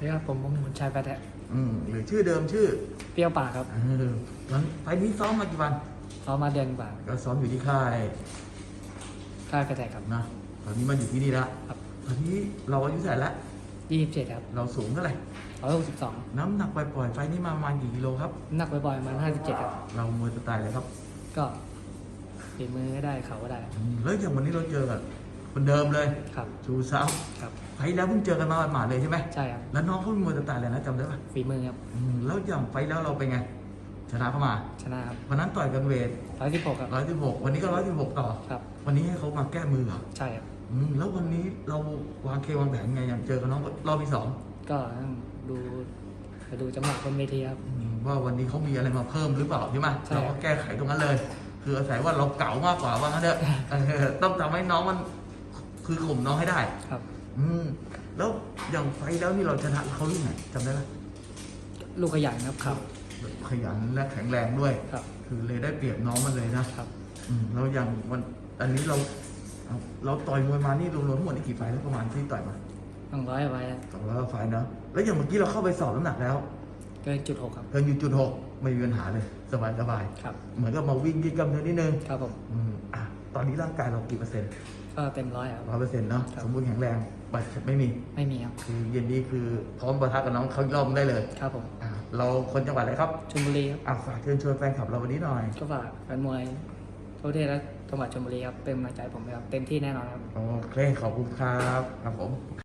นี่ครับผมผมมุนชัยไปแท้อืมหรือชื่อเดิมชื่อเปรี้ยวปากครับเออวันไฟล์นี้ซ้อมมากี่วันเขามาเดือนกว่าก็ซ้อมอยู่ที่ค่ายค่ายไปแท้ครับ นะตอนนี้มาอยู่ที่นี่แล้วครับ ตอนนี้เราอายุเท่าไหร่แล้วยี่สิบเจ็ดครับเราสูงเท่าไหร่ร้อยหกสิบสองน้ำหนักปล่อยๆไฟล์นี้มาประมาณกี่กิโลครับหนักบ่อยๆประมาณห้าสิบเจ็ดครับ เรามวยสไตล์อะไรครับก็ฝีมือก็ได้เขาก็ได้ อืมแล้วอย่างวันนี้เราเจอกับ คนเดิมเลยครับชูซ้ครับำไฟล์แล้วเพิ่งเจอกันมาหมาดๆเลยใช่ไหมใช่ครับแล้วน้องเขาเป็นมวยสไตล์อะไรนะจำได้ปะฝีมือครับอืมแล้วอย่างไฟล์แล้วเราเป็นไง ชนะเข้ามาชนะครับวันนั้นต่อยกันเวทร้อยสิบหกครับ ร้อยสิบหกวันนี้ก็ร้อยสิบหกต่อ ครับ วันนี้ให้เขามาแก้มือเหรอใช่ครับ อืมแล้ววันนี้เราวางเควางแผนไงอย่างเจอกับน้องรอบที่สองก็ต้องดูไปดูจังหวะบนเวทีครับ อืมว่าวันนี้เขามีอะไรมาเพิ่มหรือเปล่าใช่ไหมใช่ เราก็แก้ไขตรงนั้นเลย คืออาศัยว่าเราเก่ามากกว่าว่างั้นเถอะเออต้องทำให้น้องมัน คือข่มน้องให้ได้ ครับ อืมแล้วอย่างไฟล์แล้วนี่เราชนะเขาลูกไหนจำได้ไหมลูกขยันครับครับ ขยันและแข็งแรงด้วย ครับ คือเลยได้เปรียบน้องมันเลยนะครับ อืมแล้วอย่างวันอันนี้เราเอาเราต่อยมวยมานี่รวมๆทั้งหมดนี่กี่ไฟล์แล้วประมาณที่ต่อยมาต้องร้อยเอาไว้ครับสองร้อยกว่าไฟล์เนาะแล้วอย่างเมื่อกี้เราเข้าไปสอบน้ำหนักแล้วเกินจุดหกครับ เกินอยู่จุดหกไม่มีปัญหาเลยสบายสบายครับเหมือนกับมาวิ่งยืดกล้ามเนื้อนิดนึง ครับผม อืมอะ ตอนนี้ร่างกายเรากี่เปอร์เซ็นต์ก็เต็มร้อยครับ ร้อยเปอร์เซ็นต์เนาะครับ สมบูรณ์แข็งแรงบาดเจ็บไม่มี ไม่มีครับ คือเย็นนี้คือพร้อมประทะกับน้องเขาอีกรอบได้เลยครับผมอะเราคนจังหวัดอะไรครับชลบุรีครับ อะฝากเชิญชวนแฟนคลับเราวันนี้หน่อยก็ฝากแฟนมวยทั่วประเทศและจังหวัดชลบุรีครับ เป็นกำลังใจให้ผมครับ เต็มที่แน่นอนครับ โอเคขอบคุณครับครับผม